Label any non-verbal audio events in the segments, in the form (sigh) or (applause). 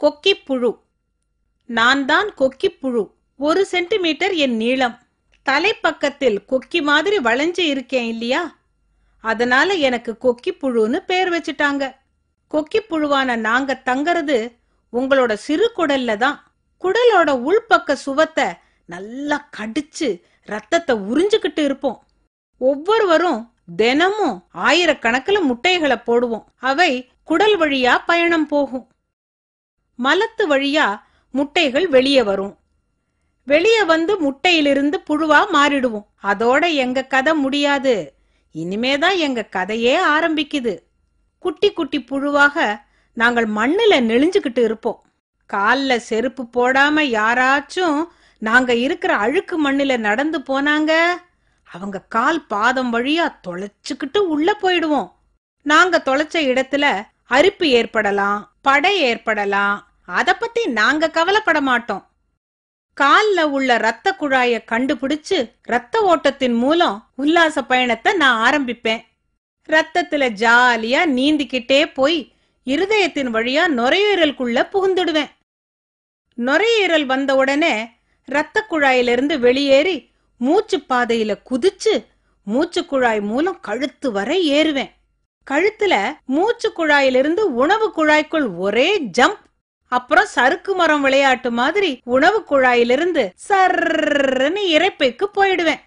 கொக்கிப்புழு. நான் தான் கொக்கிப்புழு. ஒரு சென்டிமீட்டர் என் நீளம். தலைப்பக்கத்தில் கொக்கி மாதிரி வளைஞ்சு இருக்கேன் இல்லையா? அதனால எனக்கு கொக்கிப்புழுன்னு பேர் வச்சுட்டாங்க. கொக்கிப்புழுவான நாங்க தங்கறது உங்களோட சிறு குடல்ல தான். குடலோட உள்பக்க சுவத்தை நல்லா கடிச்சு ரத்தத்தை உறிஞ்சுக்கிட்டு இருப்போம். ஒவ்வொருவரும் தினமும் ஆயிரக்கணக்கில் முட்டைகளை போடுவோம். அவை குடல் வழியா பயணம் போகும். மலத்து வழியா முட்டைகள் வெளியே வரும். வெளியே வந்து முட்டையிலிருந்து புழுவா மாறிடுவோம். அதோட எங்க கதை முடியாது. இனிமேதான் எங்க கதையே ஆரம்பிக்குது. குட்டி குட்டி புழுவாக நாங்கள் மண்ணுல நெளிஞ்சுக்கிட்டு இருப்போம். கால்ல செருப்பு போடாம யாராச்சும் நாங்க இருக்கிற அழுக்கு மண்ணுல நடந்து போனாங்க அவங்க கால் பாதம் வழியா தொலைச்சுக்கிட்டு உள்ள போயிடுவோம். நாங்க தொலைச்ச இடத்துல அரிப்பு ஏற்படலாம். படை ஏற்படலாம். அத பத்தி நாங்க கவலைப்பட மாட்டோம். கால்ல உள்ள ரத்த குழாய கண்டுபிடிச்சு ரத்த ஓட்டத்தின் மூலம் உல்லாச பயணத்தை நான் ஆரம்பிப்பேன். ரத்தத்துல ஜாலியா நீந்திக்கிட்டே போய் இருதயத்தின் வழியா நுரையீரலுக்குள்ள புகுந்துடுவேன். நுரையீரல் வந்த உடனே ரத்த குழாயிலிருந்து வெளியேறி மூச்சு பாதையில குதிச்சு மூச்சு குழாய் மூலம் கழுத்து வரை ஏறுவேன். கழுத்துல மூச்சு குழாயிலிருந்து உணவு குழாய்க்குள் ஒரே ஜம்ப் அப்புறம் சறுக்கு மரம் விளையாட்டு மாதிரி உணவு குழாயிலிருந்து சர்ன்னு இரைப்பைக்கு போயிடுவேன்.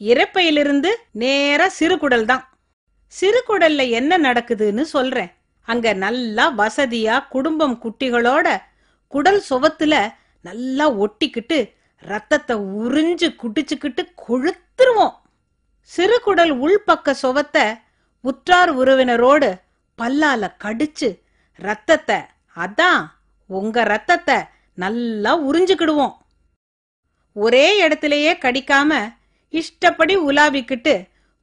இரைப்பையிலிருந்து நேரா சிறுகுடல் தான். சிறுகுடல்ல என்ன நடக்குதுன்னு சொல்றேன். அங்க நல்லா வசதியா குடும்பம் குட்டிகளோட குடல் சுவத்துல நல்லா ஒட்டிக்கிட்டு ரத்தத்தை உறிஞ்சு குடிச்சுக்கிட்டு கொழுத்துருவோம். சிறுகுடல் உள்பக்க சுவத்தை உற்றார் உறவினரோடு பல்லால கடிச்சு ரத்தத்தை அதான் உங்க ரத்தத்தை நல்லா உறிஞ்சுக்கிடுவோம். ஒரே இடத்திலேயே கடிக்காம இஷ்டப்படி உலாவிக்கிட்டு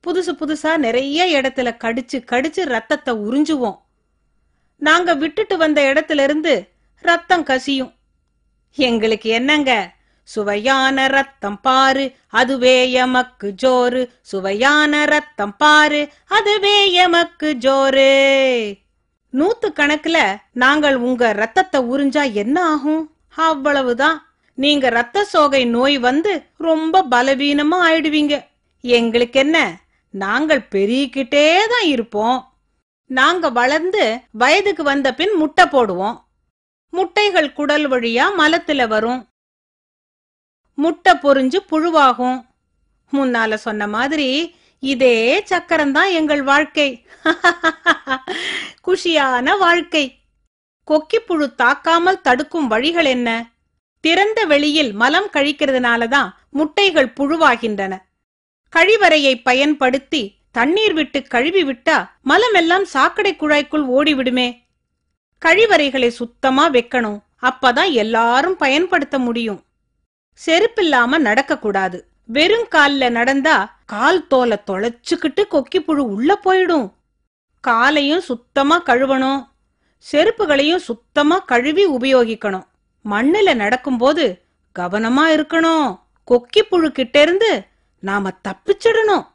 புதுசு புதுசா நிறைய இடத்துல கடிச்சு கடிச்சு ரத்தத்தை உறிஞ்சுவோம். நாங்க விட்டுட்டு வந்த இடத்துல இருந்து ரத்தம் கசியும். எங்களுக்கு என்னங்க? சுவையான ரத்தம் பாரு அதுவே எமக்கு ஜோறு. சுவையான ரத்தம் பாரு அதுவே எமக்கு ஜோறு. நூத்து கணக்குல நாங்கள் உங்க ரத்தத்தை உறிஞ்சா என்ன ஆகும்? அவ்வளவுதான். நீங்க ரத்த சோகை நோய் வந்து ரொம்ப பலவீனமா ஆயிடுவீங்க. எங்களுக்கு என்ன? நாங்கள் பெருகிக்கிட்டே தான் இருப்போம். நாங்க வளர்ந்து வயதுக்கு வந்த பின் முட்டை போடுவோம். முட்டைகள் குடல் வழியா மலத்துல வரும். முட்டை பொரிஞ்சு புழுவாகும். முன்னால சொன்ன மாதிரி இதே சக்கரம் தான் எங்கள் வாழ்க்கை. (laughs) குஷியான வாழ்க்கை. கொக்கிப்புழு தாக்காமல் தடுக்கும் வழிகள் என்ன? திறந்த வெளியில் மலம் கழிக்கிறதுனால தான் முட்டைகள் புழுவாகின்றன. கழிவறையை பயன்படுத்தி தண்ணீர் விட்டு கழுவி விட்டா மலம் எல்லாம் சாக்கடை குழாய்க்குள் ஓடிவிடுமே. கழிவறைகளை சுத்தமா வைக்கணும். அப்பதான் எல்லாரும் பயன்படுத்த முடியும். செருப்பில்லாம நடக்க கூடாது வெறும் கால்ல நடந்தா கால் தோலை தொலைச்சுக்கிட்டு கொக்கி புழு உள்ள போயிடும். காலையும் சுத்தமா கழுவணும். செருப்புகளையும் சுத்தமா கழுவி உபயோகிக்கணும். மண்ணுல நடக்கும்போது கவனமா இருக்கணும். கொக்கி புழு கிட்ட இருந்து நாம தப்பிச்சிடணும்.